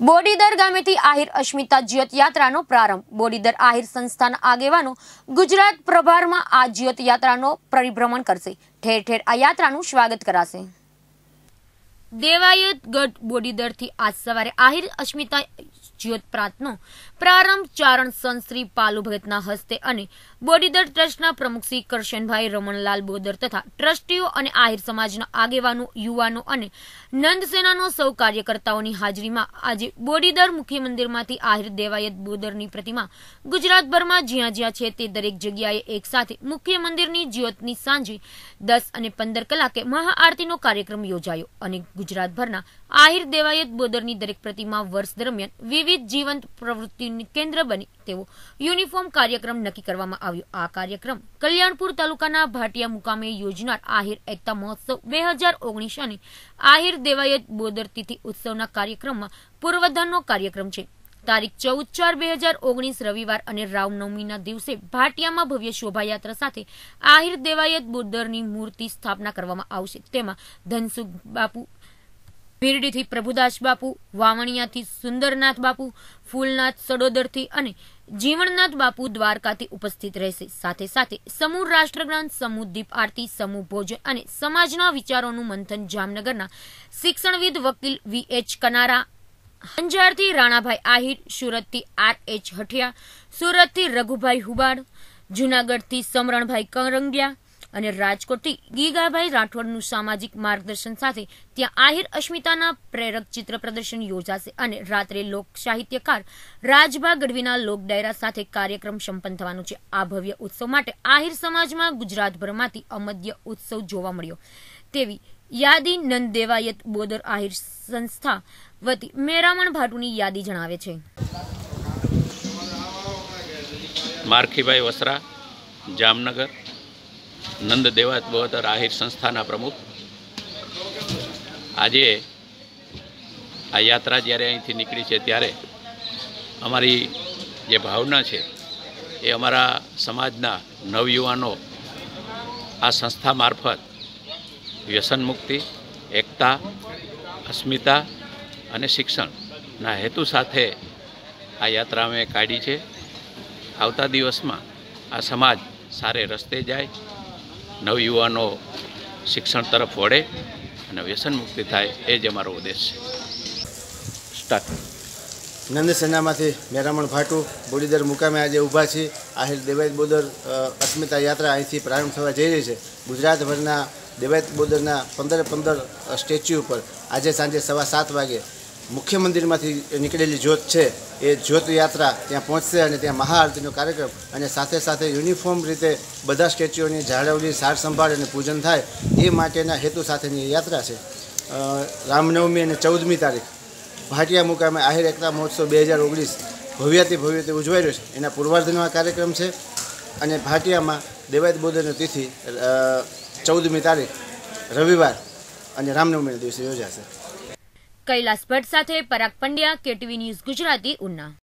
બોડીદર ગામેથી આહિર અસ્મિતા જ્યોત યાત્રાનો પ્રારંભ. બોડીદર આહિર સંસ્થાના આગેવાનો ગુજરાત પ્રભારમાં આ જ્યોત યાત્રાનો પરિભ્રમણ કરશે. ઠેર ઠેર આ યાત્રાનું સ્વાગત કરાશે. દેવાયત ગઢ બોડીદરથી આજ સવારે આહિર અસ્મિતા જ્યોત પ્રાંતનો પ્રારંભ ચારણ સંત શ્રી પાલુ ભગતના હસ્તે અને બોડીદર ટ્રસ્ટના પ્રમુખ શ્રી કરશનભાઈ રમણલાલ બોદર તથા ટ્રસ્ટીઓ અને આહિર સમાજના આગેવાનો, યુવાનો અને નંદસેનાનો સૌ કાર્યકર્તાઓની હાજરીમાં આજે બોડીદર મુખ્ય મંદિરમાંથી આહિર દેવાયત બોદરની પ્રતિમા ગુજરાતભરમાં જ્યાં જ્યાં છે તે દરેક જગ્યાએ એક સાથે મુખ્ય મંદિરની જ્યોતની સાંજે દસ અને પંદર કલાકે મહાઆરતીનો કાર્યક્રમ યોજાયો અને ગુજરાતભરના આહિર દેવાયત બોદરની દરેક પ્રતિમા વર્ષ દરમિયાન વિવિધ જીવંત પ્રવૃત્તિનું કેન્દ્ર બની તેવો યુનિફોર્મ કાર્યક્રમ નક્કી કરવામાં આવ્યો. આ કાર્યક્રમ કલ્યાણપુર તાલુકાના ભાટિયા મુકામે યોજનાર આહિર એકતા મહોત્સવ બે અને આહિર દેવાયત બોદર તિથિ ઉત્સવના કાર્યક્રમમાં પૂર્વધનનો કાર્યક્રમ છે. તારીખ ચૌદ ચાર બે હજાર ઓગણીસ રવિવાર અને રામનવમીના દિવસે ભાટિયામાં ભવ્ય શોભાયાત્રા સાથે આહિર દેવાયત બુદ્ધરની મૂર્તિ સ્થાપના કરવામાં આવશે. તેમાં ધનસુખ બાપુ ભીરડીથી પ્રભુદાસ બાપુ, વાવણિયાથી સુંદરનાથ બાપુ, ફૂલનાથ સડોદરથી અને જીવણનાથ બાપુ દ્વારકાથી ઉપસ્થિત રહેશે. સાથે સાથે સમૂહ રાષ્ટ્રગ્રંથ સમૂહ દીપ આરતી, સમૂહ ભોજન અને સમાજના વિચારોનું મંથન જામનગરના શિક્ષણવિદ વકીલ વી એચ કનારા અંજારથી રાણાભાઈ આહિર, સુરતથી આર એચ હઠિયા, સુરતથી રઘુભાઈ હુબાડ, જુનાગઢથી સમરણભાઈ કરંગિયા અને રાજકોટથી ગીગાભાઈ રાઠોડનું સામાજિક માર્ગદર્શન સાથે ત્યાં આહિર અસ્મિતાના પ્રેરક ચિત્ર પ્રદર્શન યોજાશે અને રાત્રે લોક સાહિત્યકાર રાજભા ગઢવીના લોક ડાયરા સાથે કાર્યક્રમ સંપન્ન થવાનો છે. આ ભવ્ય ઉત્સવ માટે આહિર સમાજમાં ગુજરાતભરમાંથી અમદ્ય ઉત્સવ જોવા મળ્યો. તેવી યાદી નંદ દેવાયત બોદર આહિર સંસ્થા વતી મેરામણ ભાટુની યાદી જણાવે છે. મારખીભાઈ વસરા, જામનગર. નંદ દેવાત બહોદર આહિર સંસ્થાના પ્રમુખ. આજે આ યાત્રા જ્યારે અહીંથી નીકળી છે ત્યારે અમારી જે ભાવના છે એ અમારા સમાજના નવયુવાનો આ સંસ્થા મારફત વ્યસન મુક્તિ, એકતા, અસ્મિતા અને શિક્ષણના હેતુ સાથે આ યાત્રા અમે કાઢી છે. આવતા દિવસમાં આ સમાજ સારે રસ્તે જાય નવયુવાનો શિક્ષણ તરફ વળે અને વ્યસન મુક્તિ થાય એ જ અમારો ઉદ્દેશ છે. સ્ટાર્ટ. નંદસેનામાંથી મેરામણ ભાટુ બોડીદર મુકામે આજે ઊભા છીએ. આહિર દેવાયત બોદર અસ્મિતા યાત્રા અહીંથી પ્રારંભ થવા જઈ રહી છે. ગુજરાતભરના દેવાયત બોદરના પંદરે પંદર સ્ટેચ્યુ ઉપર આજે સાંજે સવા સાત વાગે મુખ્ય મંદિરમાંથી નીકળેલી જ્યોત છે, એ જ્યોત યાત્રા ત્યાં પહોંચશે અને ત્યાં મહાઆરતીનો કાર્યક્રમ અને સાથે સાથે યુનિફોર્મ રીતે બધા સ્ટેચ્યુઓની જાળવણી સાર સંભાળ અને પૂજન થાય એ માટેના હેતુ સાથેની યાત્રા છે. રામનવમી અને ચૌદમી તારીખ, ભાટિયા મુકામે આહિર એકતા મહોત્સવ બે હજાર ઓગણીસ ભવ્યથી ભવ્યથી ઉજવાઈ રહ્યો છે. એના પૂર્વાર્ધનો કાર્યક્રમ છે અને ભાટિયામાં દેવાયત બોદરની તિથિ ચૌદમી તારીખ રવિવાર અને રામનવમીના દિવસે યોજાશે. કૈલાસ ભટ્ટ સાથે પરાગ પંડ્યા કેટીવી ન્યૂઝ ગુજરાતી ઉના.